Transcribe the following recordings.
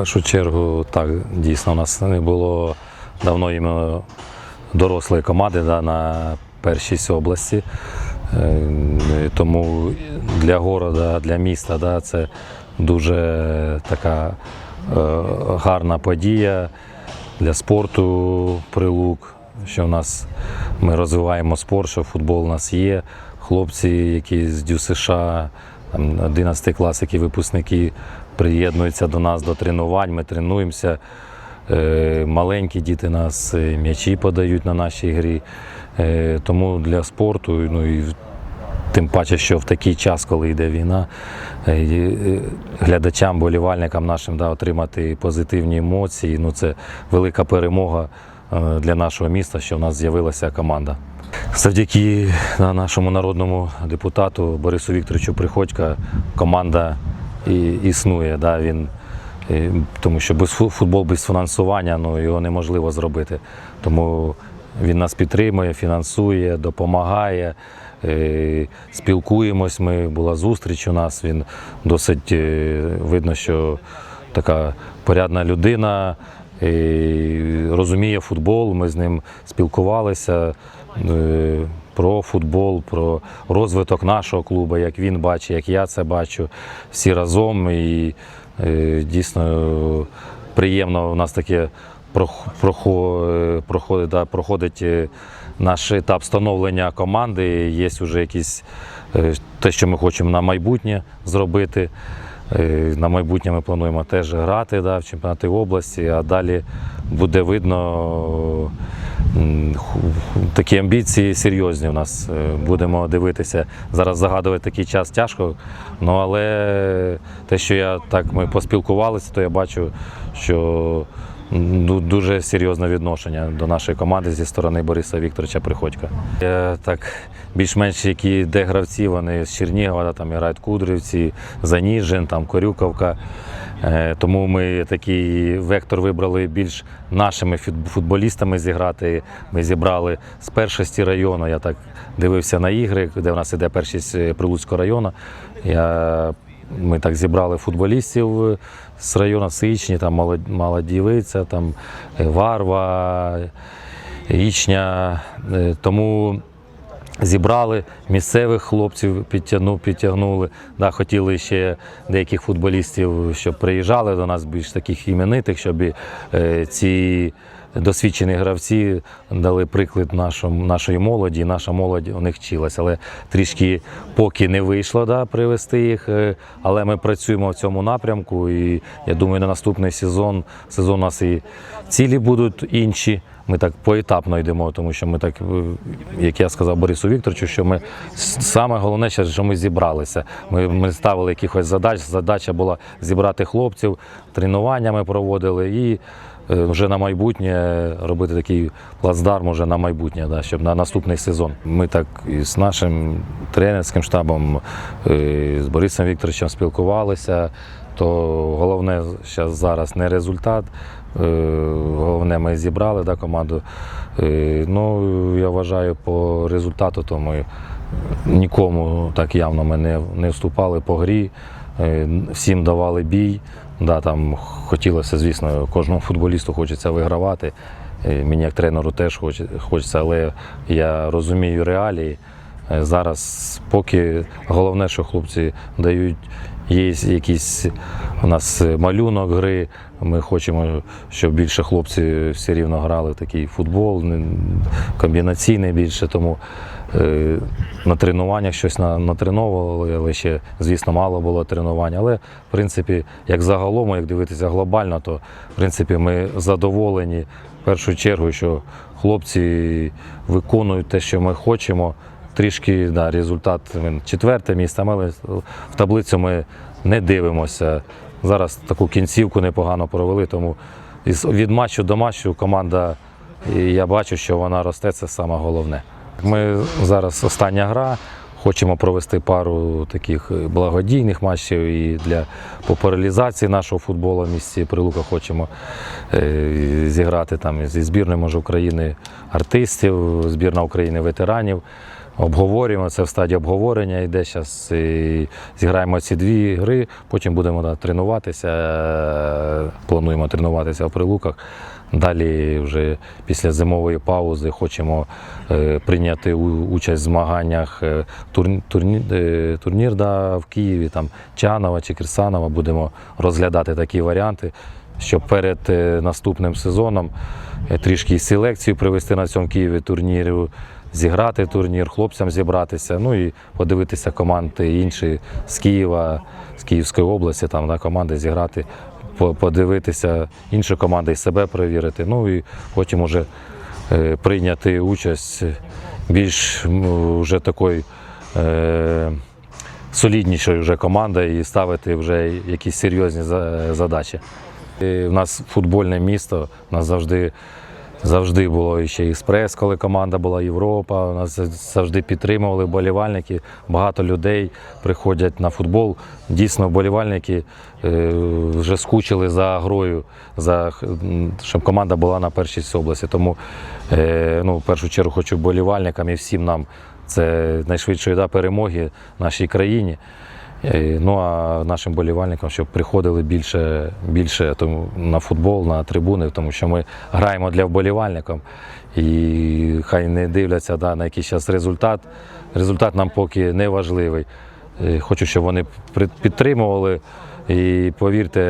першу чергу, так, дійсно, у нас не було давно іменно дорослої команди да, на першість області. Е, Тому для города, для міста да, це дуже така е, гарна подія для спорту прилук, що в нас ми розвиваємо спорт, що футбол у нас є. Хлопці, які з Дю США, там 11 клас, які випускники приєднуються до нас до тренувань. Ми тренуємося. Е, Маленькі діти нас е, м'ячі подають на нашій грі. Е, Тому для спорту, ну і тим паче, що в такий час, коли йде війна, глядачам, болівальникам нашим да, отримати позитивні емоції. Ну, це велика перемога для нашого міста, що в нас з'явилася команда. Завдяки нашому народному депутату Борису Вікторовичу Приходька команда і, існує. Да, він, е, тому що без футбол без фінансування ну, його неможливо зробити. Тому він нас підтримує, фінансує, допомагає. Спілкуємось. Ми була зустріч у нас. Він досить е, видно, що така порядна людина. Розуміє футбол. Ми з ним спілкувалися е, про футбол, про розвиток нашого клубу, як він бачить, як я це бачу. Всі разом. І е, дійсно приємно у нас таке е, проходить, да, проходить е, наш етап становлення команди. Є вже якісь те, що ми хочемо на майбутнє зробити. На майбутнє ми плануємо теж грати да, в чемпіонаті області, а далі буде видно такі амбіції серйозні у нас. Е, Будемо дивитися. Зараз загадувати такий час тяжко. Ну але те, що я так ми поспілкувалися, то я бачу, що дуже серйозне відношення до нашої команди зі сторони Бориса Вікторовича Приходька. Так більш-менш які де гравці, вони з Чернігова, там грають Кудрівці, Заніжин, там Корюковка. Е, Тому ми такий вектор вибрали більш нашими футболістами зіграти. Ми зібрали з першості району. Я так дивився на ігри, де в нас іде першість е, Прилуцького району. Я, ми так зібрали футболістів е, з району Сичні, там Молод- Молодівиця, там е, Варва, Ічня. Е, Тому Зібрали місцевих хлопців, підтягну, підтягнули. Да, хотіли ще деяких футболістів, щоб приїжджали до нас більш таких іменитих, щоб ці досвідчені гравці дали приклад нашому, нашої молоді, наша молодь у них вчилася. Але трішки поки не вийшло да, привести їх. е, Але ми працюємо в цьому напрямку. І я думаю, на наступний сезон сезон у нас і цілі будуть інші. Ми так поетапно йдемо, тому що ми так, е, як я сказав Борису Вікторовичу, що ми саме головне, що ми зібралися. Ми, ми ставили якихось задач. Задача була зібрати хлопців, тренування ми проводили і вже на майбутнє робити такий плацдарм вже на майбутнє, да, щоб на наступний сезон. Ми так і з нашим тренерським штабом, е, з Борисом Вікторовичем спілкувалися. То головне зараз не результат. Е, Головне, ми зібрали да, команду. Е, Ну, я вважаю, по результату то ми нікому так явно ми не, не вступали по грі. Е, Всім давали бій. Да, там хотілося, звісно, кожному футболісту хочеться вигравати. Мені як тренеру теж хочеться, але я розумію реалії. Е, Зараз поки головне, що хлопці дають, є якийсь у нас малюнок гри. Ми хочемо, щоб більше хлопці все рівно грали в такий футбол, комбінаційний більше. Тому на тренуваннях щось на- натреновували, але ще, звісно, мало було тренувань. Але, в принципі, як загалом, як дивитися глобально, то в принципі ми задоволені в першу чергу, що хлопці виконують те, що ми хочемо. Трішки да, результат четверте місце, але в таблицю ми не дивимося. Зараз таку кінцівку непогано провели, тому від матчу до матчу команда, і я бачу, що вона росте, це саме головне. Ми зараз остання гра. Хочемо провести пару таких благодійних матчів і для популяризації нашого футболу в місті Прилука хочемо е, зіграти там зі збірною може України артистів, збірна України ветеранів. обговорюємо. Це в стадії обговорення йде. Зараз зіграємо ці дві гри, потім будемо тренуватися. е, Плануємо тренуватися в прилуках. Далі, вже після зимової паузи, хочемо е, прийняти участь в змаганнях е, турні, турні, е, турнір да, в Києві, там Чанова чи Кирсанова. Будемо розглядати такі варіанти, щоб перед е, наступним сезоном е, трішки селекцію привести на цьому Києві турніру, зіграти турнір, хлопцям зібратися, ну і подивитися команди інші з Києва, з Київської області, там на команди зіграти, подивитися інші команди і себе перевірити. Ну і потім уже е, прийняти участь більш вже такої. Е, соліднішою вже командою і ставити вже якісь серйозні задачі. І в нас футбольне місто, у нас завжди, завжди було ще експрес, коли команда була Європа. Нас завжди підтримували вболівальники. Багато людей приходять на футбол. Дійсно, вболівальники е, вже скучили за грою, за, щоб команда була на першій області. Тому е, ну, в першу чергу хочу вболівальникам і всім нам це найшвидшої да, перемоги нашій країні. Е, Ну а нашим болівальникам, щоб приходили більше, більше тому, на футбол, на трибуни, тому що ми граємо для вболівальників. І хай не дивляться да, на якийсь час результат. Результат нам поки не важливий. Е, Хочу, щоб вони підтримували. І повірте,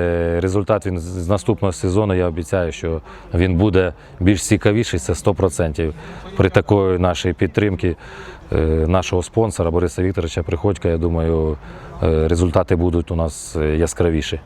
результат він з наступного сезону, я обіцяю, що він буде більш цікавіший, це 100%. При такої нашій підтримці е, нашого спонсора Бориса Вікторовича Приходька, я думаю, е, результати будуть у нас е, яскравіші.